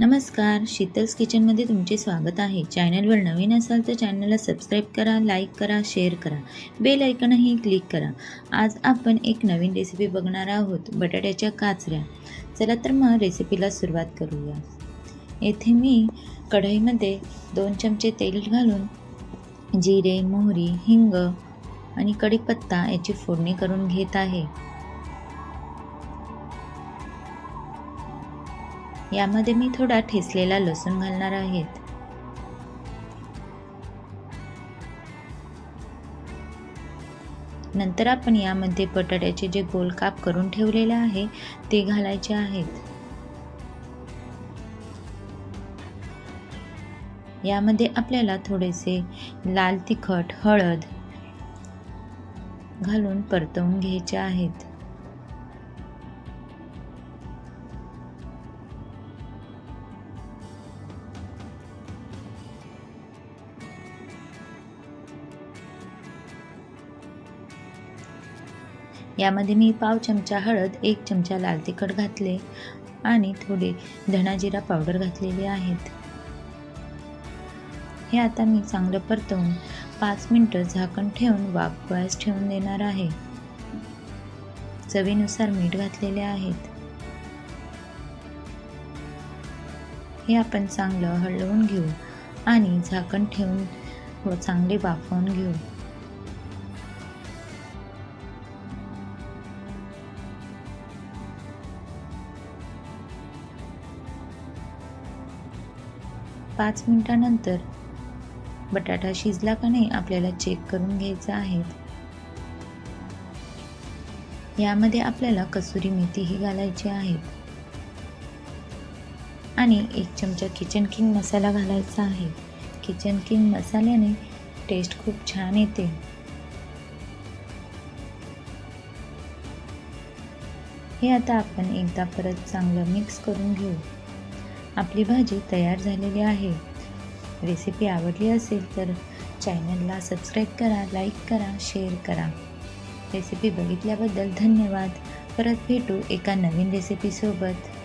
नमस्कार शीतल्स किचनमध्ये तुमचे स्वागत आहे. चॅनलवर नवीन असाल तर चॅनलला सबस्क्राईब करा लाईक करा शेअर करा. बेल ऐकनही क्लिक करा. आज आपण एक नवीन रेसिपी बघणार आहोत बटाट्याच्या काचऱ्या. चला तर मग रेसिपीला सुरुवात करूया. येथे मी कढईमध्ये दोन चमचे तेल घालून जिरे मोहरी हिंग आणि कढीपत्ता याची फोडणी करून घेत आहे. यामध्ये मी थोडा ठेसलेला लसूण घालणार आहेत. नंतर आपण यामध्ये बटाट्याचे जे गोल काप करून ठेवलेले आहे ते घालायचे आहेत. यामध्ये आपल्याला थोडेसे लाल तिखट हळद घालून परतवून घ्यायचे आहेत. यामध्ये मी पाव चमचा हळद एक चमचा लाल तिखट घातले आणि थोडे धणाजिरा पावडर घातलेले आहेत. हे आता मी चांगलं परतवून पाच मिनटं झाकण ठेवून वाफवायस ठेवून देणार आहे. चवीनुसार मीठ घातलेले आहेत. हे आपण चांगलं हलवून घेऊ आणि झाकण ठेवून व चांगले वाफवून घेऊ. पाच मिनिटानंतर बटाटा शिजला का नाही आपल्याला चेक करून घ्यायचा आहे. यामध्ये आपल्याला कसुरी मेथी ही घालायची आहे. आणि एक चमचा किचन किंग मसाला घालायचा आहे. किचन किंग मसाल्याने टेस्ट खूप छान येते. हे आता आपण एकदा परत चांगलं मिक्स करून घेऊ. आपली भाजी तयार झालेली आहे. रेसिपी आवडली असेल तर चॅनलला सबस्क्राईब करा लाईक करा शेअर करा. रेसिपी बघितल्याबद्दल धन्यवाद. परत भेटू एका नवीन रेसिपीसोबत.